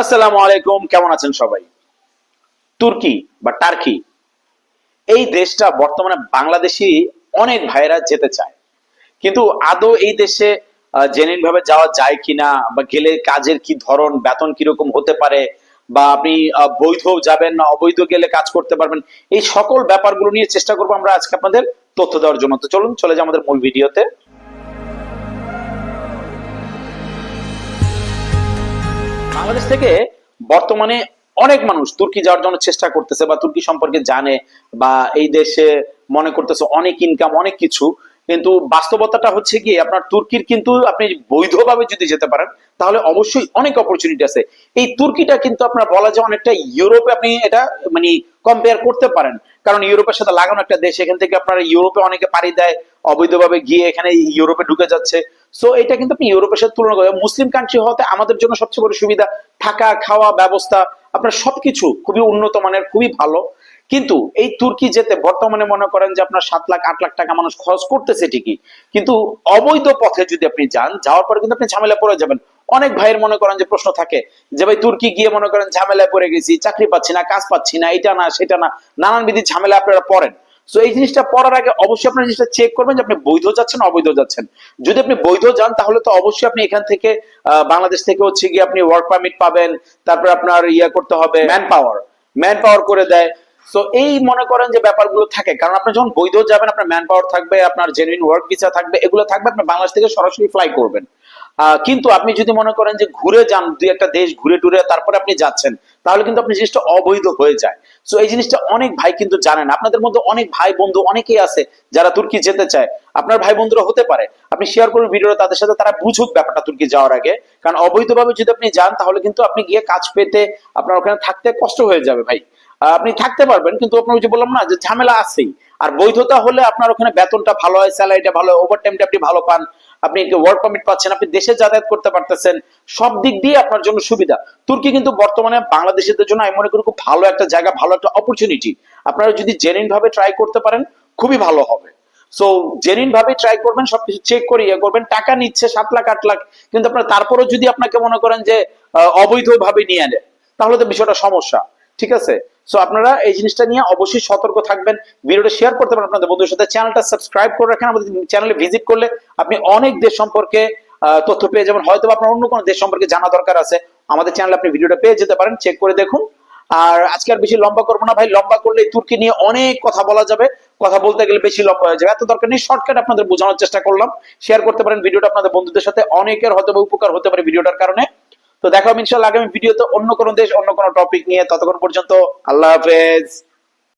আসসালামু আলাইকুম, কেমন আছেন সবাই? তুর্কি বা টার্কি, এই দেশটা বর্তমানে বাংলাদেশি অনেক ভাইরা যেতে চায়। কিন্তু আদৌ এই দেশে জেনুইন ভাবে যাওয়া যায় কিনা বা গেলে কাজের কি ধরন, বেতন কীরকম হতে পারে বা আপনি বৈধ যাবেন না, অবৈধ গেলে কাজ করতে পারবেন, এই সকল ব্যাপারগুলো নিয়ে চেষ্টা করব আমরা আজকে আপনাদের তথ্য দেওয়ার জন্য। তো চলুন, চলে যাই আমাদের মূল ভিডিওতে। বাংলাদেশ থেকে বর্তমানে অনেক মানুষ তুর্কি যাওয়ার জন্য চেষ্টা করতেছে বা তুর্কি সম্পর্কে জানে বা এই দেশে মনে করতেছে অনেক ইনকাম অনেক কিছু। কিন্তু বাস্তবতাটা হচ্ছে কি, আপনার তুর্কির কিন্তু আপনি বৈধভাবে যদি যেতে পারেন, তাহলে অবশ্যই অনেক অপরচুনিটি আছে। এই তুর্কিটা কিন্তু আপনার বলা যায় অনেকটা ইউরোপে আপনি এটা মানে কম্পেয়ার করতে পারেন। কারণ ইউরোপের সাথে লাগানো একটা দেশ, এখান থেকে আপনার ইউরোপে অনেকে পাড়ি দেয়, অবৈধভাবে গিয়ে এখানে ইউরোপে ঢুকে যাচ্ছে। সো এটা কিন্তু আপনি ইউরোপের সাথে তুলনা করেন। মুসলিম কান্ট্রি হতে আমাদের জন্য সবচেয়ে বড় সুবিধা থাকা, খাওয়া, ব্যবস্থা, আপনার সবকিছু খুবই উন্নত মানের, খুবই ভালো। কিন্তু এই তুর্কি যেতে বর্তমানে মনে করেন যে আপনার সাত লাখ, আট লাখ টাকা মানুষ খরচ করতেছে ঠিকই। কিন্তু অবৈধ পথে যদি আপনি যান, যাওয়ার পরে কিন্তু আপনি ঝামেলা পড়ে যাবেন। অনেক ভাইয়ের মনে করেন যে প্রশ্ন থাকে যে ভাই, তুর্কি গিয়ে মনে করেন ঝামেলায় পড়ে গেছি, চাকরি পাচ্ছি না, কাজ পাচ্ছি না, এটা না, সেটা না, নানান বিধি ঝামেলা আপনারা পড়েন। সো এই জিনিসটা পড়ার আগে অবশ্যই আপনার জিনিসটা চেক করবেন যে আপনি বৈধ যাচ্ছেন, অবৈধ যাচ্ছেন। যদি আপনি বৈধ যান, তাহলে তো অবশ্যই আপনি এখান থেকে বাংলাদেশ থেকে হচ্ছে গিয়ে আপনি ওয়ার্ক পারমিট পাবেন, তারপর আপনার ইয়ে করতে হবে ম্যান পাওয়ার ম্যান পাওয়ার করে দেয়। সো এই মনে করেন যে ব্যাপারগুলো থাকে, কারণ আপনি যখন বৈধ যাবেন, আপনার ম্যান পাওয়ার থাকবে, আপনার জেনুইন ওয়ার্ক ভিসা থাকবে, এগুলো থাকবে, আপনি বাংলাদেশ থেকে সরাসরি ফ্লাই করবেন। কিন্তু আপনি যদি মনে করেন যে ঘুরে যান, দুই একটা দেশ ঘুরে টুরে তারপরে আপনি যাচ্ছেন, তাহলে কিন্তু আপনি জিনিসটা অবৈধ হয়ে যায়। তো এই জিনিসটা অনেক ভাই কিন্তু জানেন। আপনাদের মধ্যে অনেক ভাই বন্ধু অনেকেই আছে যারা তুর্কি যেতে চায়। আপনার ভাই বন্ধুরা হতে পারে। আপনি শেয়ার করুন ভিডিও তাদের সাথে তারা বুঝুক ব্যাপারটা তুর্কি যাওয়ার আগে। কারণ অবৈধভাবে যদি আপনি যান, তাহলে কিন্তু আপনি গিয়ে কাজ পেতে, আপনার ওখানে থাকতে কষ্ট হয়ে যাবে ভাই। আপনি থাকতে পারবেন, কিন্তু আপনার যে বললাম না, যে ঝামেলা আছেই। আর বৈধতা হলে আপনার ওখানে বেতনটা ভালো হয় স্যালারিটা ভালো হয় ওভার টাইমটা আপনি ভালো পান, আপনি ওয়ার্ক পারমিট পাচ্ছেন, আপনি দেশে যাতায়াত করতে পারতেছেন, সব দিক দিয়ে আপনার জন্য সুবিধা। তুর্কি কিন্তু বর্তমানে বাংলাদেশিদের জন্য, আমি মনে করি, খুব ভালো একটা জায়গা, ভালো একটা অপরচুনিটি আপনারা যদি জেনুইন ভাবে ট্রাই করতে পারেন, খুবই ভালো হবে। সো জেনুইন ভাবে ট্রাই করবেন, সবকিছু চেক করে ইয়ে করবেন। টাকা নিচ্ছে, সাত লাখ, আট লাখ, কিন্তু আপনার তারপরেও যদি আপনাকে মনে করেন যে অবৈধভাবে নিয়ে নেয় তাহলে তো বিষয়টা সমস্যা, ঠিক আছে? সো আপনারা এই জিনিসটা নিয়ে অবশ্যই সতর্ক থাকবেন। ভিডিওটা শেয়ার করতে পারেন আপনাদের বন্ধুদের সাথে। চ্যানেলটা সাবস্ক্রাইব করে রাখেন। আমাদের চ্যানেলে ভিজিট করলে আপনি অনেক দেশ সম্পর্কে তথ্য পেয়ে যাবেন। হয়তো আপনার অন্য কোনো দেশ সম্পর্কে জানা দরকার আছে। আমাদের চ্যানেলে আপনি ভিডিওটা পেয়ে যেতে পারেন। চেক করে দেখুন। আর আজকে আর বেশি লম্বা করব না ভাই। লম্বা করলে তুর্কি নিয়ে অনেক কথা বলা যাবে। কথা বলতে গেলে বেশি লম্বা হয়ে যাবে। এত দরকার নেই শর্টকাট আপনাদের বোঝানোর চেষ্টা করলাম। শেয়ার করতে পারেন ভিডিওটা আপনাদের বন্ধুদের সাথে, অনেকের হয়তো উপকার হতে পারে ভিডিওটার কারণে। তো দেখো হবে ইনশাল্লাহ আগামী ভিডিওতে অন্য কোনো দেশ, অন্য কোনো টপিক নিয়ে। ততক্ষণ পর্যন্ত আল্লাহ হাফেজ।